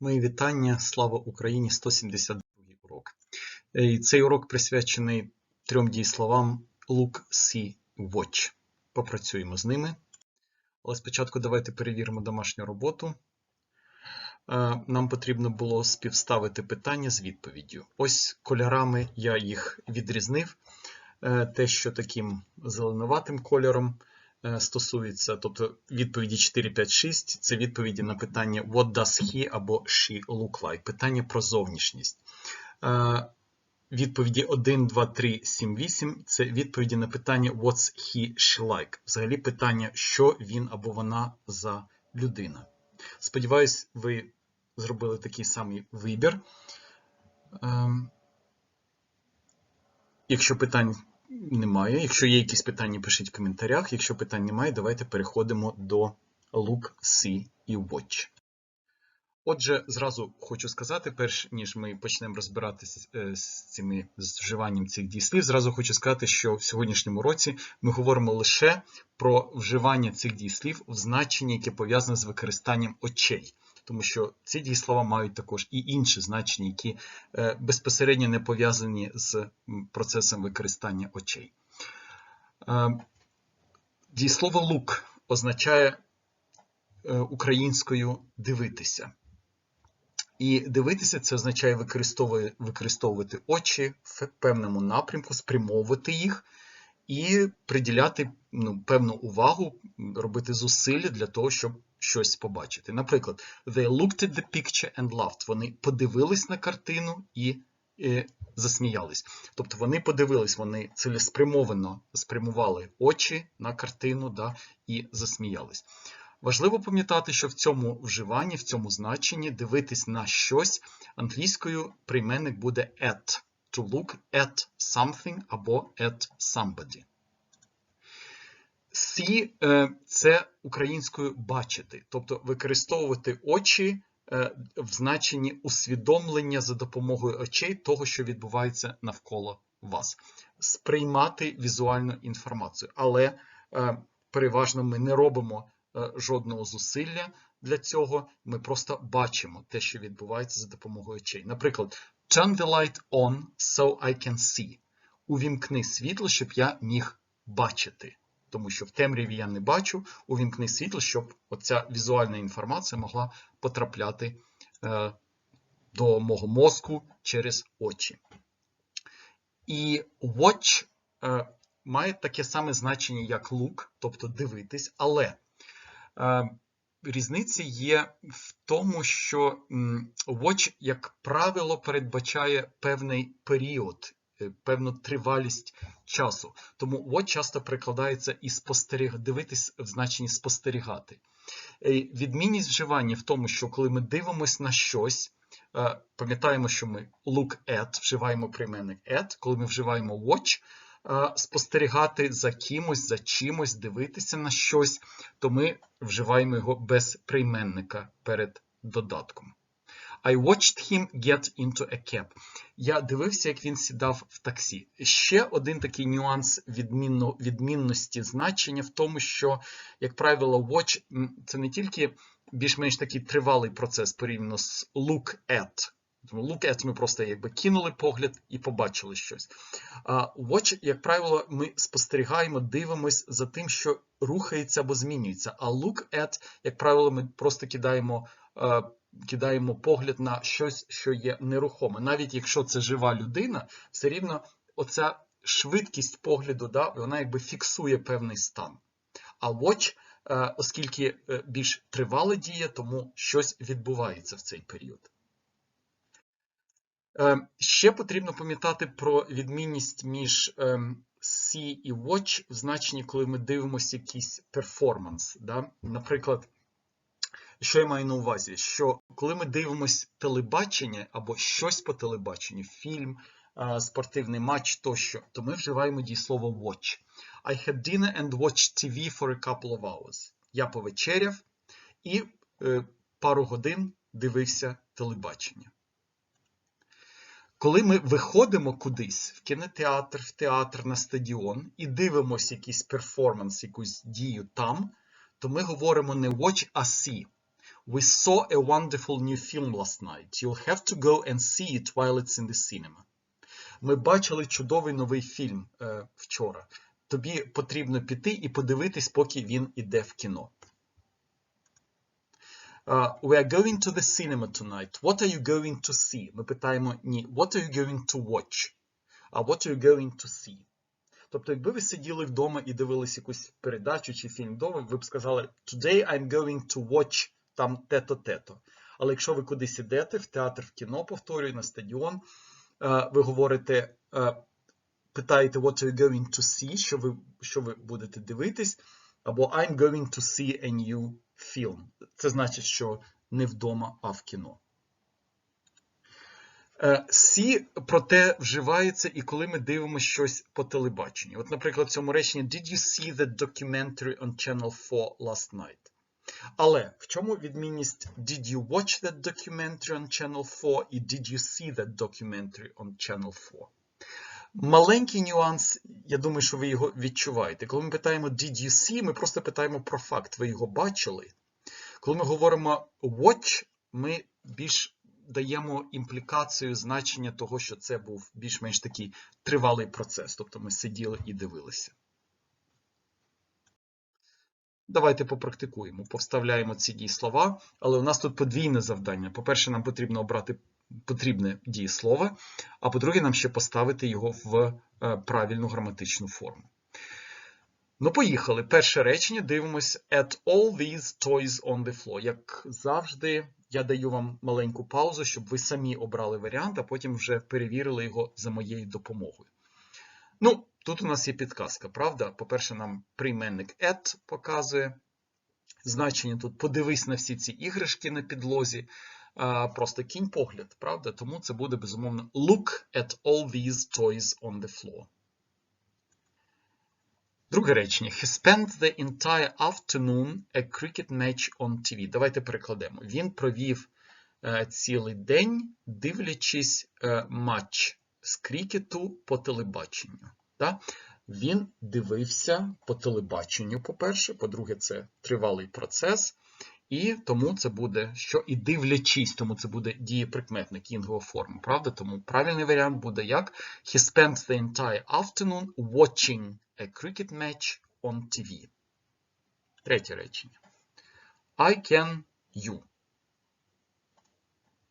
Мої вітання, слава Україні, 172 урок. Е, цей урок присвячений трьом дієсловам look, see, watch. Попрацюємо з ними. Але спочатку давайте перевіримо домашню роботу. Е, Нам потрібно було співставити питання з відповіддю. Ось кольорами я їх відрізнив. Е, Те, що таким зеленуватим кольором стосується, тобто відповіді 4, 5, 6 це відповіді на питання What does he або she look like? Питання про зовнішність. Е, Відповіді 1, 2, 3, 7, 8 це відповіді на питання What's he, she like? Взагалі питання, що він або вона за людина. Сподіваюсь, ви зробили такий самий вибір. Ем, Якщо питань немає, якщо є якісь питання, пишіть в коментарях. Якщо питань немає, давайте переходимо до look, see і watch. Отже, зразу хочу сказати, перш ніж ми почнемо розбиратися е, з цими з вживанням цих дієслів, зразу хочу сказати, що в сьогоднішньому році ми говоримо лише про вживання цих дієслів в значенні, яке пов'язане з використанням очей. Тому що ці дієслова мають також і інші значення, які е, безпосередньо не пов'язані з процесом використання очей. Е, Дієслово look означає е, українською дивитися. І дивитися це означає використовувати очі в певному напрямку, спрямовувати їх і приділяти ну, певну увагу, робити зусилля для того, щоб щось побачити. Наприклад, they looked at the picture and laughed. Вони подивились на картину і е, засміялись. Тобто вони подивились, вони цілеспрямовано спрямували очі на картину да, і засміялись. Важливо пам'ятати, що в цьому вживанні, в цьому значенні дивитись на щось англійською прийменник буде at. To look at something або at somebody. See е, – це українською бачити, тобто використовувати очі е, в значенні усвідомлення за допомогою очей того, що відбувається навколо вас. Сприймати візуальну інформацію. Але е, переважно ми не робимо жодного зусилля для цього. Ми просто бачимо те, що відбувається за допомогою очей. Наприклад, turn the light on so I can see. Увімкни світло, щоб я міг бачити. Тому що в темряві я не бачу, увімкни світло, щоб оця візуальна інформація могла потрапляти е, до мого мозку через очі. І watch е, має таке саме значення, як look, тобто дивитись, але е, різниця є в тому, що watch, як правило, передбачає певний період, певну тривалість часу. Тому watch часто перекладається і спостеріг... дивитись в значенні спостерігати. Е, Відмінність вживання в тому, що коли ми дивимося на щось, е, пам'ятаємо, що ми look at, вживаємо прийменник at, коли ми вживаємо watch, е, спостерігати за кимось, за чимось, дивитися на щось, то ми вживаємо його без прийменника перед додатком. I watched him get into a cab. Я дивився, як він сідав в таксі. Ще один такий нюанс відмінно, відмінності значення в тому, що, як правило, watch це не тільки більш-менш такий тривалий процес порівняно з look at. Look at ми просто якби кинули погляд і побачили щось. Watch, як правило, ми спостерігаємо, дивимось за тим, що рухається або змінюється. А look at, як правило, ми просто кидаємо, е, кидаємо погляд на щось, що є нерухоме. Навіть якщо це жива людина, все рівно оця швидкість погляду, да, вона якби фіксує певний стан. А watch, е, оскільки е, більш тривала дія, тому щось відбувається в цей період. Е, Ще потрібно пам'ятати про відмінність між ем, see і watch в значенні, коли ми дивимося якийсь перформанс. Да? Наприклад, що я маю на увазі? Що коли ми дивимося телебачення або щось по телебаченню, фільм, е, спортивний матч тощо, то ми вживаємо дієслово watch. I had dinner and watched TV for a couple of hours. Я повечеряв і е, пару годин дивився телебачення. Коли ми виходимо кудись в кінотеатр, в театр, на стадіон і дивимося якийсь перформанс, якусь дію там, то ми говоримо не watch, а see. We saw a wonderful new film last night. You'll have to go and see it while it's in the cinema. Ми бачили чудовий новий фільм е, вчора. Тобі потрібно піти і подивитись, поки він іде в кіно. Uh, we are going to the cinema tonight. What are you going to see? Ми питаємо ні, what are you going to watch? А what are you going to see? Тобто, якби ви сиділи вдома і дивились якусь передачу чи фільм вдома, ви б сказали Today I'm going to watch там те-то, те-то. Але якщо ви кудись ідете, в театр, в кіно, повторюю, на стадіон, е, ви говорите, е, питаєте What are you going to see? Що ви, що ви будете дивитись? Або I'm going to see a new film. Це значить, що не вдома, а в кіно. Е, See, проте вживається і коли ми дивимося щось по телебаченню. От, наприклад, в цьому реченні Did you see the documentary on Channel 4 last night? Але в чому відмінність Did you watch that documentary on Channel 4 і Did you see that documentary on Channel 4? Маленький нюанс, я думаю, що ви його відчуваєте. Коли ми питаємо Did you see, ми просто питаємо про факт. Ви його бачили? Коли ми говоримо watch, ми більш даємо імплікацію значення того, що це був більш-менш такий тривалий процес. Тобто ми сиділи і дивилися. Давайте попрактикуємо, повставляємо ці дієслова, але у нас тут подвійне завдання. По-перше, нам потрібно обрати потрібне дієслово, а по-друге, нам ще поставити його в е, правильну граматичну форму. Ну, поїхали. Перше речення дивимось at all these toys on the floor. Як завжди, я даю вам маленьку паузу, щоб ви самі обрали варіант, а потім вже перевірили його за моєю допомогою. Ну, тут у нас є підказка, правда? По-перше, нам прийменник at показує. Значення тут подивись на всі ці іграшки на підлозі. Просто кінь погляд, правда? Тому це буде безумовно look at all these toys on the floor. Друге речення. He spent the entire afternoon a cricket match on TV. Давайте перекладемо. Він провів е, цілий день, дивлячись е, матч з крікету по телебаченню. Да? Він дивився по телебаченню, по-перше, по-друге, це тривалий процес. І тому це буде, що і дивлячись, тому це буде дієприкметник інгова форма, правда? Тому правильний варіант буде як He spent the entire afternoon watching a cricket match on TV. Третє речення. I can you.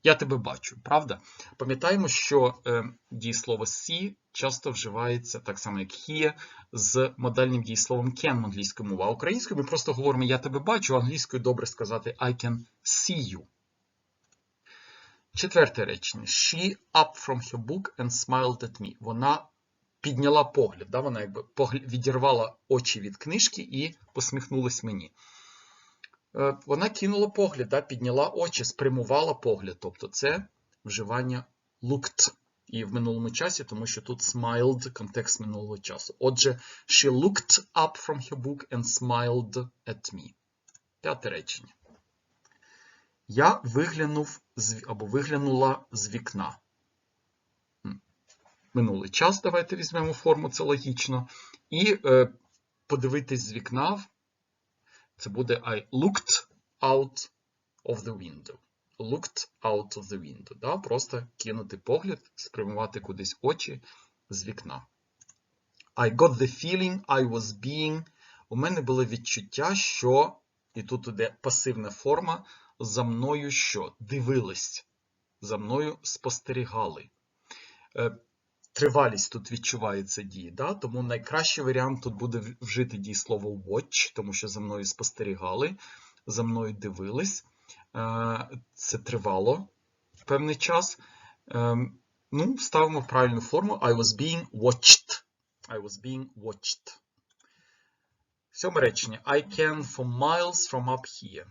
Я тебе бачу, правда? Пам'ятаємо, що е, дієслово see часто вживається так само, як he, з модальним дієсловом can в англійської мови. А українською ми просто говоримо Я тебе бачу, англійською добре сказати I can see you. Четверте речення. She up from her book and smiled at me. Вона підняла погляд, да? вона якби відірвала очі від книжки і посміхнулась мені. Е, вона кинула погляд, да, підняла очі, спрямувала погляд. Тобто це вживання looked. І в минулому часі, тому що тут smiled контекст минулого часу. Отже, she looked up from her book and smiled at me. П'яте речення. Я виглянув з, або виглянула з вікна. Минулий час, давайте візьмемо форму, це логічно. І е, подивитись з вікна це буде I looked out of the window. Looked out of the window. Да? Просто кинути погляд, спрямувати кудись очі з вікна. I got the feeling I was being. У мене було відчуття, що, і тут іде пасивна форма, за мною що? Дивились, за мною спостерігали. Е, Тривалість тут відчувається дії, да? тому найкращий варіант тут буде вжити дієслово watch, тому що за мною спостерігали, за мною дивились. Е, це тривало певний час. Ем, ну, Ставимо правильну форму. I was being watched. I was being watched. Сьоме речення. I can for miles from up here.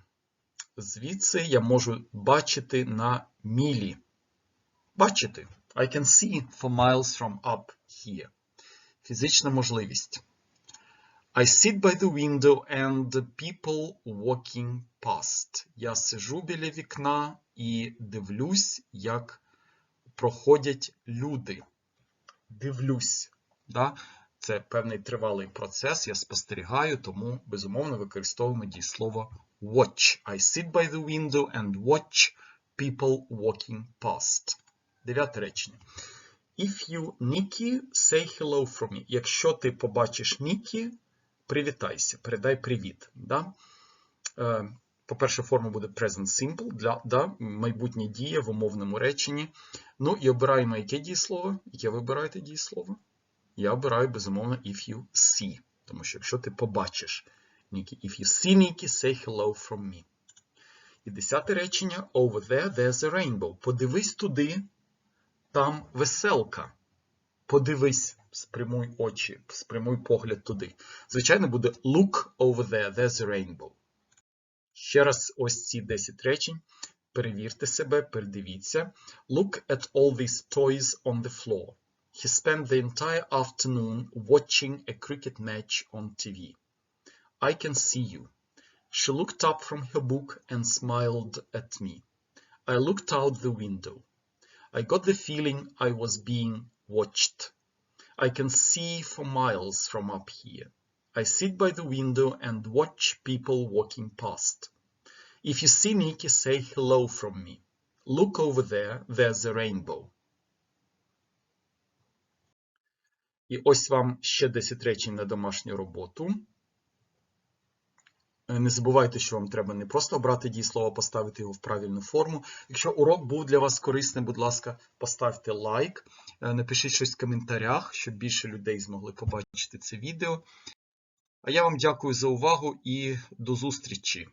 Звідси я можу бачити на мілі. Бачити. I can see for miles from up here. Фізична можливість. I sit by the window and the people walking past. Я сижу біля вікна і дивлюсь, як проходять люди. Дивлюсь. Да? Це певний тривалий процес, я спостерігаю, тому, безумовно, використовуємо дієслово watch. I sit by the window and watch people walking past. Дев'яте речення. If you, Nikki, say hello from me. Якщо ти побачиш Нікі, привітайся, передай привіт. Да? Е, По-перше, форма буде present simple, для, да, майбутня дія в умовному реченні. Ну і обираємо яке дієслово? Яке ви обираєте дієслово? Я обираю, безумовно, if you see. Тому що якщо ти побачиш Нікі, if you see Нікі, say hello from me. І десяте речення over there, there's a rainbow. Подивись туди, там веселка. Подивись, спрямуй очі, спрямуй погляд туди. Звичайно, буде look over there, there's a rainbow. Ще раз ось ці 10 речень. Перевірте себе, передивіться. Look at all these toys on the floor. He spent the entire afternoon watching a cricket match on TV. I can see you. She looked up from her book and smiled at me. I looked out the window. I got the feeling I was being watched. I can see for miles from up here. I sit by the window and watch people walking past. If you see Nikki, say hello from me. Look over there, there's a rainbow. І ось вам ще 10 речень на домашню роботу. Е, Не забувайте, що вам треба не просто обрати дієслово, а поставити його в правильну форму. Якщо урок був для вас корисним, будь ласка, поставте лайк, е, напишіть щось в коментарях, щоб більше людей змогли побачити це відео. А я вам дякую за увагу і до зустрічі!